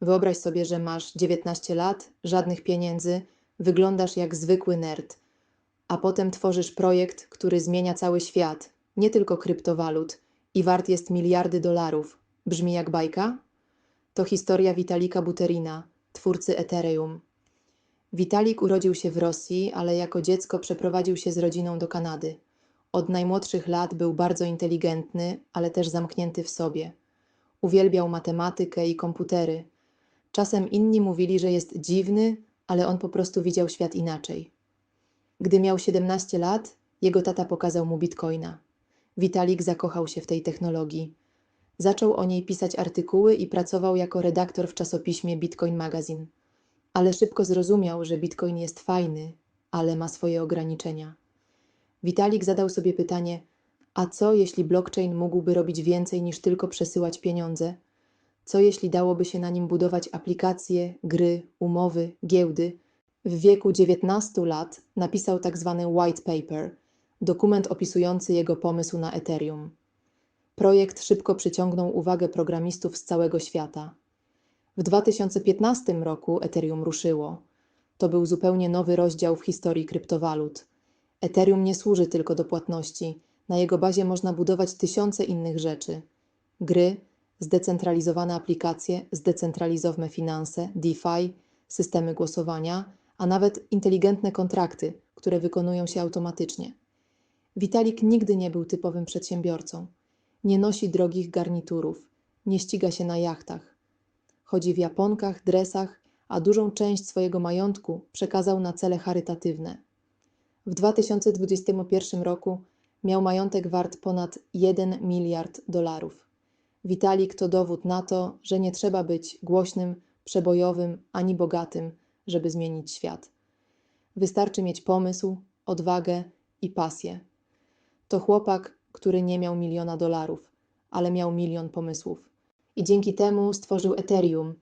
Wyobraź sobie, że masz 19 lat, żadnych pieniędzy, wyglądasz jak zwykły nerd, a potem tworzysz projekt, który zmienia cały świat, nie tylko kryptowalut, i wart jest miliardy dolarów. Brzmi jak bajka? To historia Witalika Buterina, twórcy Ethereum. Witalik urodził się w Rosji, ale jako dziecko przeprowadził się z rodziną do Kanady. Od najmłodszych lat był bardzo inteligentny, ale też zamknięty w sobie. Uwielbiał matematykę i komputery. Czasem inni mówili, że jest dziwny, ale on po prostu widział świat inaczej. Gdy miał 17 lat, jego tata pokazał mu bitcoina. Witalik zakochał się w tej technologii. Zaczął o niej pisać artykuły i pracował jako redaktor w czasopiśmie Bitcoin Magazine. Ale szybko zrozumiał, że bitcoin jest fajny, ale ma swoje ograniczenia. Witalik zadał sobie pytanie: a co jeśli blockchain mógłby robić więcej niż tylko przesyłać pieniądze? Co jeśli dałoby się na nim budować aplikacje, gry, umowy, giełdy? W wieku 19 lat napisał tak zwany white paper, dokument opisujący jego pomysł na Ethereum. Projekt szybko przyciągnął uwagę programistów z całego świata. W 2015 roku Ethereum ruszyło. To był zupełnie nowy rozdział w historii kryptowalut. Ethereum nie służy tylko do płatności. Na jego bazie można budować tysiące innych rzeczy: gry, zdecentralizowane aplikacje, zdecentralizowane finanse, DeFi, systemy głosowania, a nawet inteligentne kontrakty, które wykonują się automatycznie. Witalik nigdy nie był typowym przedsiębiorcą. Nie nosi drogich garniturów, nie ściga się na jachtach. Chodzi w japonkach, dresach, a dużą część swojego majątku przekazał na cele charytatywne. W 2021 roku miał majątek wart ponad 1 miliard dolarów. Witalik to dowód na to, że nie trzeba być głośnym, przebojowym ani bogatym, żeby zmienić świat. Wystarczy mieć pomysł, odwagę i pasję. To chłopak, który nie miał miliona dolarów, ale miał milion pomysłów. I dzięki temu stworzył Ethereum,